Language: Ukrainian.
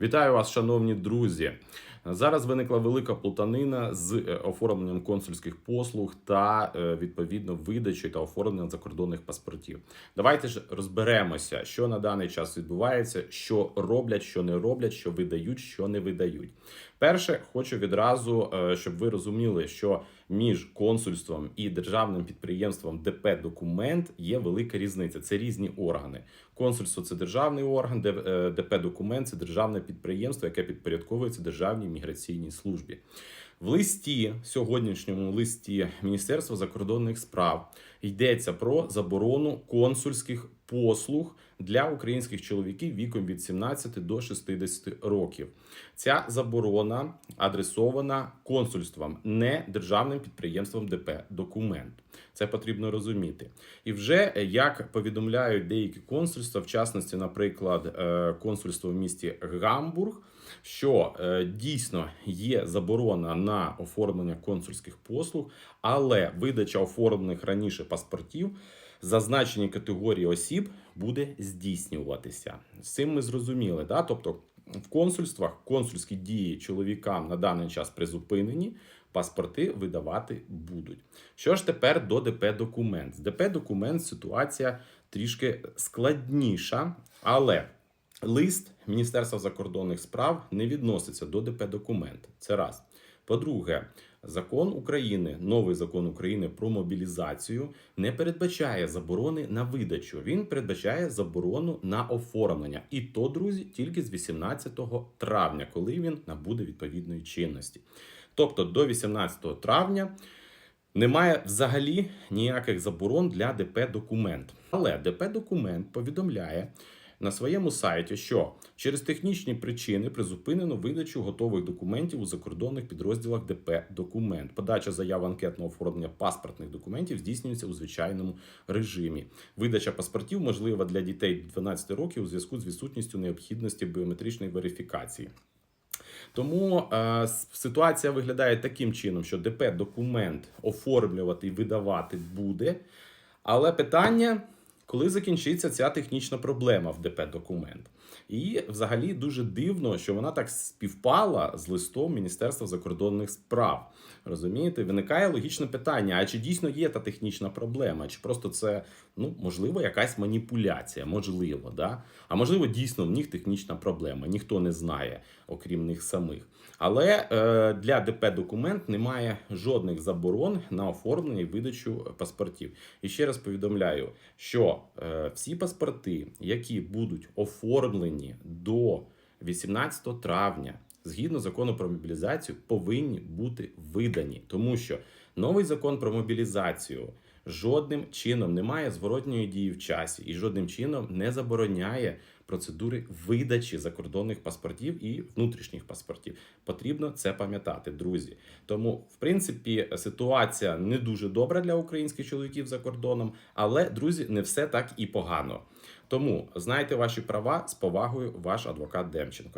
Вітаю вас, шановні друзі. Зараз виникла велика плутанина з е, оформленням консульських послуг та е, відповідно видачею та оформленням закордонних паспортів. Давайте ж розберемося, що на даний час відбувається, що роблять, що не роблять, що видають, що не видають. Перше, хочу відразу, е, щоб ви розуміли, що між консульством і державним підприємством ДП Документ є велика різниця. Це різні органи. Консульство це державний орган, ДП Документ це державне підприємство, яке підпорядковується державній міграційній службі. В листі, сьогоднішньому листі Міністерства закордонних справ йдеться про заборону консульських послуг для українських чоловіків віком від 17 до 60 років. Ця заборона адресована консульствам, не державним підприємством ДП Документ. Це потрібно розуміти. І вже е, як повідомляють деякі консульства, в частності, наприклад, е, консульство в місті Гамбург, що е, дійсно є заборона на оформлення консульських послуг, але видача оформлених раніше паспортів зазначені категорії осіб буде здійснюватися. З цим ми зрозуміли. Да? Тобто в консульствах консульські дії чоловікам на даний час призупинені. Паспорти видавати будуть. Що ж тепер до ДП документ? З ДП документ ситуація трішки складніша, але лист Міністерства закордонних справ не відноситься до ДП документ. Це раз. По-друге, закон України, новий закон України про мобілізацію не передбачає заборони на видачу. Він передбачає заборону на оформлення. І то, друзі, тільки з 18 травня, коли він набуде відповідної чинності. Тобто до 18 травня. Немає взагалі ніяких заборон для ДП документ. Але ДП документ повідомляє на своєму сайті, що через технічні причини призупинено видачу готових документів у закордонних підрозділах ДП документ. Подача заяв анкетного оформлення паспортних документів здійснюється у звичайному режимі. Видача паспортів можлива для дітей до 12 років у зв'язку з відсутністю необхідності біометричної верифікації. Тому е, ситуація виглядає таким чином, що ДП документ оформлювати і видавати буде. Але питання, коли закінчиться ця технічна проблема в ДП документ. І взагалі дуже дивно, що вона так співпала з листом Міністерства закордонних справ. Розумієте, виникає логічне питання: а чи дійсно є та технічна проблема? Чи просто це ну можливо якась маніпуляція? Можливо, да? А можливо, дійсно в них технічна проблема. Ніхто не знає, окрім них самих. Але е, для ДП документ немає жодних заборон на оформлення і видачу паспортів. І ще раз повідомляю, що всі паспорти, які будуть оформлені до 18 травня, згідно закону про мобілізацію, повинні бути видані, тому що новий закон про мобілізацію. Жодним чином не має зворотньої дії в часі і жодним чином не забороняє процедури видачі закордонних паспортів і внутрішніх паспортів. Потрібно це пам'ятати, друзі. Тому, в принципі, ситуація не дуже добра для українських чоловіків за кордоном, але друзі, не все так і погано. Тому знайте ваші права з повагою, ваш адвокат Демченко.